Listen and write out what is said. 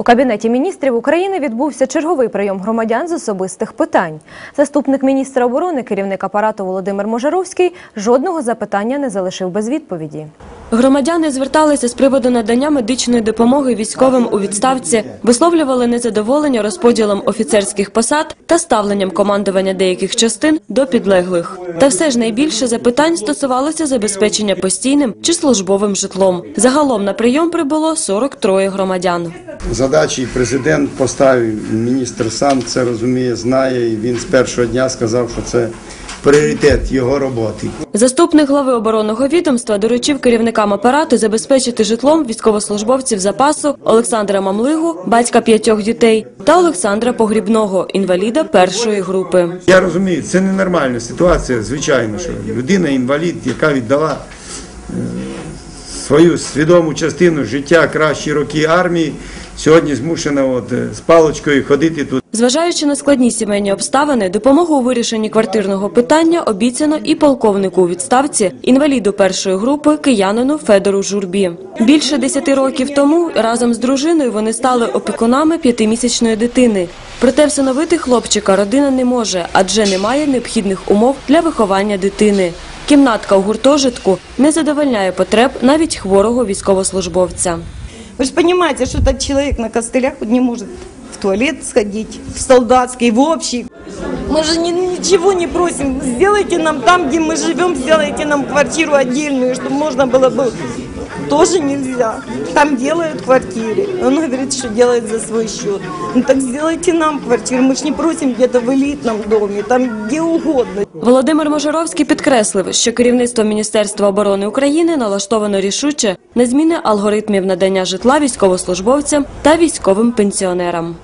У кабінеті міністрів України відбувся черговий прийом громадян з особистих питань. Заступник міністра оборони, керівник апарату Володимир Можаровський жодного запитання не залишив без відповіді. Громадяни зверталися з приводу надання медичної допомоги військовим у відставці, висловлювали незадоволення розподілом офіцерських посад та ставленням командування деяких частин до підлеглих. Та все ж найбільше запитань стосувалося забезпечення постійним чи службовим житлом. Загалом на прийом прибуло 43 громадян. Задачі президент поставив, міністр сам це розуміє, знає, він з першого дня сказав, що це пріоритет його роботи. Заступник глави оборонного відомства доручив керівникам апарату забезпечити житлом військовослужбовців запасу Олександра Мамлигу, батька п'ятьох дітей, та Олександра Погрібного, інваліда першої групи. Я розумію, це ненормальна ситуація, звичайно, що людина інвалід, яка віддала е, свою свідому частину життя кращі роки армії, сьогодні змушена от, е, з паличкою ходити тут. Зважаючи на складні сімейні обставини, допомогу у вирішенні квартирного питання обіцяно і полковнику у відставці, інваліду першої групи, киянину Федору Журбі. Більше десяти років тому разом з дружиною вони стали опікунами п'ятимісячної дитини. Проте всиновити хлопчика родина не може, адже немає необхідних умов для виховання дитини. Кімнатка у гуртожитку не задовольняє потреб навіть хворого військовослужбовця. Вы же понимаете, что этот человек на костылях вот не может в туалет сходить, в солдатский, в общий. Мы же ни- ничего не просим. Сделайте нам там, где мы живем, сделайте нам квартиру отдельную, чтобы можно было бы... Тоже нельзя. Там делают квартиры. Он говорит, что делает за свой счет. Ну так сделайте нам квартиру. Мы же не просим где-то в элитном доме, там где угодно. Володимир Можоровський підкреслив, що керівництво Міністерства оборони України налаштовано рішуче на зміни алгоритмів надання житла військовослужбовцям та військовим пенсіонерам.